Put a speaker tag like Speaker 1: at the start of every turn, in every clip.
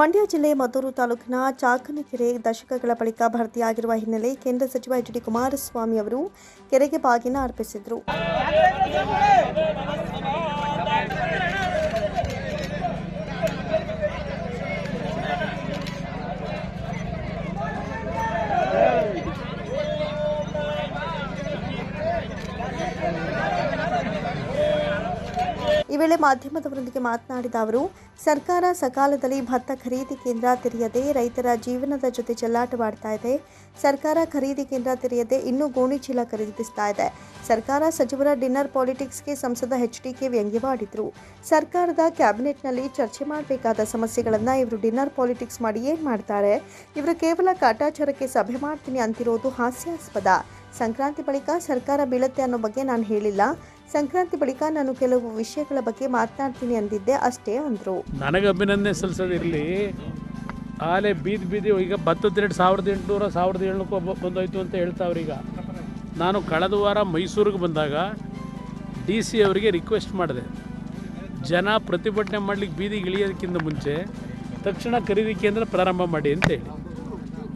Speaker 1: ಮಂಡ್ಯ ಜಿಲ್ಲೆ ಮದ್ದೂರು ತಾಲೂಕಿನ ಚಾಕನಕೆರೆ ದಶಕಗಳ ಬಳಿಕ ಭರ್ತಿಯಾಗಿರುವ ಹಿನ್ನೆಲೆ ಕೇಂದ್ರ ಸಚಿವ ಎಚ್ ಡಿ ಕುಮಾರಸ್ವಾಮಿ ಅವರು ಕೆರೆಗೆ ಬಾಗಿನ ಅರ್ಪಿಸಿದರು. ವೇಳೆ ಮಾಧ್ಯಮದವರೊಂದಿಗೆ ಮಾತನಾಡಿದ ಅವರು, ಸರ್ಕಾರ ಸಕಾಲದಲ್ಲಿ ಭತ್ತ ಖರೀದಿ ಕೇಂದ್ರ ತೆರೆಯದೆ ರೈತರ ಜೀವನದ ಜೊತೆ ಚೆಲ್ಲಾಟವಾಡ್ತಾ ಇದೆ. ಸರ್ಕಾರ ಖರೀದಿ ಕೇಂದ್ರ ತೆರೆಯದೆ ಇನ್ನೂ ಗೋಣಿ ಚೀಲ ಖರೀದಿಸ್ತಾ ಇದೆ. ಸರ್ಕಾರ ಸಚಿವರ ಡಿನ್ನರ್ ಪಾಲಿಟಿಕ್ಸ್ಗೆ ಸಂಸದ ಎಚ್ ಡಿಕೆ ವ್ಯಂಗ್ಯವಾಡಿದ್ರು. ಸರ್ಕಾರದ ಕ್ಯಾಬಿನೆಟ್ನಲ್ಲಿ ಚರ್ಚೆ ಮಾಡಬೇಕಾದ ಸಮಸ್ಯೆಗಳನ್ನು ಇವರು ಡಿನ್ನರ್ ಪಾಲಿಟಿಕ್ಸ್ ಮಾಡಿ ಏನು ಮಾಡ್ತಾರೆ? ಇವರು ಕೇವಲ ಕಾಟಾಚಾರಕ್ಕೆ ಸಭೆ ಮಾಡ್ತೀನಿ ಅಂತಿರೋದು ಹಾಸ್ಯಾಸ್ಪದ. ಸಂಕ್ರಾಂತಿ ಬಳಿಕ ಸರ್ಕಾರ ಬೀಳುತ್ತೆ ಅನ್ನೋ ಬಗ್ಗೆ ನಾನು ಹೇಳಿಲ್ಲ. ಸಂಕ್ರಾಂತಿ ಬಳಿಕ ನಾನು ಕೆಲವು ವಿಷಯಗಳ ಬಗ್ಗೆ ಮಾತನಾಡ್ತೀನಿ ಅಂದಿದ್ದೆ ಅಷ್ಟೇ ಅಂದರು.
Speaker 2: ನನಗೆ ಅಭಿನಂದನೆ ಸಲ್ಲಿಸೋದಿರಲಿ ಆಲೆ ಬೀದಿ ಬೀದಿ ಈಗ ಭತ್ತದ ಸಾವಿರದ ಎಂಟುನೂರ ಸಾವಿರದ ಏಳ್ನೂರು ಬಂದೋಯ್ತು ಅಂತ ಹೇಳ್ತಾವ್ರೀಗ ನಾನು ಕಳೆದ ವಾರ ಮೈಸೂರಿಗೆ ಬಂದಾಗ ಡಿ ಸಿ ಅವರಿಗೆ ರಿಕ್ವೆಸ್ಟ್ ಮಾಡಿದೆ. ಜನ ಪ್ರತಿಭಟನೆ ಮಾಡಲಿಕ್ಕೆ ಬೀದಿಗೆ ಇಳಿಯೋದಕ್ಕಿಂತ ಮುಂಚೆ ತಕ್ಷಣ ಖರೀದಿ ಕೇಂದ್ರ ಪ್ರಾರಂಭ ಮಾಡಿ ಅಂತ ಹೇಳಿ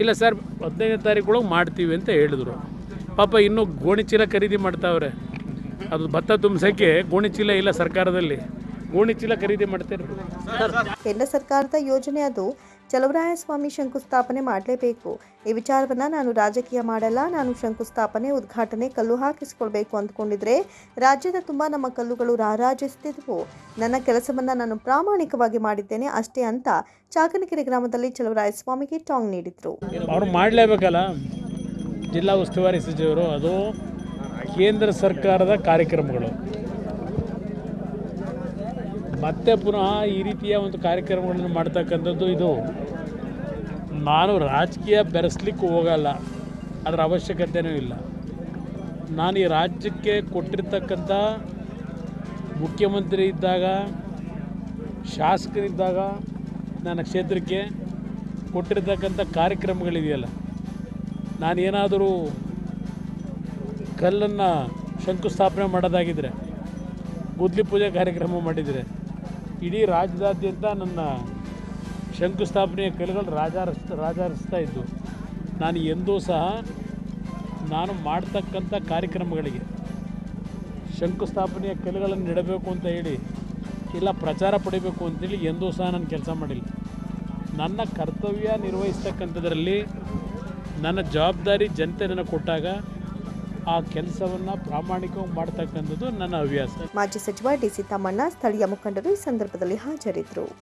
Speaker 2: ಇಲ್ಲ ಸರ್, ಹದಿನೈದನೇ ತಾರೀಕೊಳಗೆ ಮಾಡ್ತೀವಿ ಅಂತ ಹೇಳಿದ್ರು. ಪಾಪ ಇನ್ನೂ ಗೋಣಿಚೀಲ ಖರೀದಿ ಮಾಡ್ತಾವ್ರೆ. ಅದು ಭತ್ತ ತುಂಬಿಸೋಕ್ಕೆ ಗೋಣಿಚೀಲ ಇಲ್ಲ ಸರ್ಕಾರದಲ್ಲಿ. ಗೋಣಿಚೀಲ ಖರೀದಿ ಮಾಡ್ತಾರೆ
Speaker 1: ಕೇಂದ್ರ ಸರ್ಕಾರದ ಯೋಜನೆ ಅದು. ಚಲವರಾಯಸ್ವಾಮಿ ಶಂಕುಸ್ಥಾಪನೆ ಮಾಡಲೇಬೇಕು. ಈ ವಿಚಾರವನ್ನ ನಾನು ರಾಜಕೀಯ ಮಾಡಲ್ಲ ನಾನು ಶಂಕುಸ್ಥಾಪನೆ ಉದ್ಘಾಟನೆ ಕಲ್ಲು ಹಾಕಿಸಿಕೊಳ್ಬೇಕು ಅಂದ್ಕೊಂಡಿದ್ರೆ ರಾಜ್ಯದ ತುಂಬ ನಮ್ಮ ಕಲ್ಲುಗಳು ರಾರಾಜಿಸುತ್ತಿದ್ವು ನನ್ನ ಕೆಲಸವನ್ನ ನಾನು ಪ್ರಾಮಾಣಿಕವಾಗಿ ಮಾಡಿದ್ದೇನೆ ಅಷ್ಟೇ ಅಂತ ಚಾಕನಕೆರೆ ಗ್ರಾಮದಲ್ಲಿ ಚಲವರಾಯಸ್ವಾಮಿಗೆ ಟಾಂಗ್ ನೀಡಿದ್ರು.
Speaker 2: ಅವ್ರು ಮಾಡಲೇಬೇಕಲ್ಲ. ಜಿಲ್ಲಾ ಉಸ್ತುವಾರಿ ಸಚಿವರು, ಅದು ಕೇಂದ್ರ ಸರ್ಕಾರದ ಕಾರ್ಯಕ್ರಮಗಳು. ಮತ್ತೆ ಪುನಃ ಈ ರೀತಿಯ ಒಂದು ಕಾರ್ಯಕ್ರಮಗಳನ್ನು ಮಾಡ್ತಕ್ಕಂಥದ್ದು ಇದು. ನಾನು ರಾಜಕೀಯ ಬೆರೆಸ್ಲಿಕ್ಕೆ ಹೋಗಲ್ಲ. ಅದರ ಅವಶ್ಯಕತೆಯೂ ಇಲ್ಲ. ನಾನು ಈ ರಾಜ್ಯಕ್ಕೆ ಕೊಟ್ಟಿರ್ತಕ್ಕಂಥ ಮುಖ್ಯಮಂತ್ರಿ ಇದ್ದಾಗ, ಶಾಸಕರಿದ್ದಾಗ, ನನ್ನ ಕ್ಷೇತ್ರಕ್ಕೆ ಕೊಟ್ಟಿರ್ತಕ್ಕಂಥ ಕಾರ್ಯಕ್ರಮಗಳಿದೆಯಲ್ಲ. ನಾನೇನಾದರೂ ಕಲ್ಲನ್ನು ಶಂಕುಸ್ಥಾಪನೆ ಮಾಡೋದಾಗಿದ್ದರೆ ಗುದ್ಲಿ ಪೂಜೆ ಕಾರ್ಯಕ್ರಮ ಮಾಡಿದರೆ, ಇಡೀ ರಾಜ್ಯದಾದ್ಯಂತ ನನ್ನ ಶಂಕುಸ್ಥಾಪನೆಯ ಕಲ್ಲುಗಳು ರಾಜಾರಿಸ್ ರಾಜಾರಿಸ್ತಾ ಇದ್ದು, ನಾನು ಎಂದೂ ಸಹ ನಾನು ಮಾಡ್ತಕ್ಕಂಥ ಕಾರ್ಯಕ್ರಮಗಳಿಗೆ ಶಂಕುಸ್ಥಾಪನೆಯ ಕಲ್ಲುಗಳನ್ನು ಇಡಬೇಕು ಅಂತ ಹೇಳಿ, ಇಲ್ಲ ಪ್ರಚಾರ ಪಡಿಬೇಕು ಅಂತೇಳಿ ಎಂದೂ ಸಹ ನಾನು ಕೆಲಸ ಮಾಡಿಲ್ಲ. ನನ್ನ ಕರ್ತವ್ಯ ನಿರ್ವಹಿಸ್ತಕ್ಕಂಥದ್ರಲ್ಲಿ ನನ್ನ ಜವಾಬ್ದಾರಿ ಜನತೆ ಕೊಟ್ಟಾಗ ಆ ಕೆಲಸವನ್ನು ಪ್ರಾಮಾಣಿಕವಾಗಿ ಮಾಡ್ತಕ್ಕಂಥದ್ದು ನನ್ನ ಹವ್ಯಾಸ.
Speaker 1: ಮಾಜಿ ಸಚಿವ ಡಿಸಿ ತಮ್ಮಣ್ಣ ಸ್ಥಳೀಯ ಮುಖಂಡರು ಈ ಸಂದರ್ಭದಲ್ಲಿ ಹಾಜರಿದ್ದರು.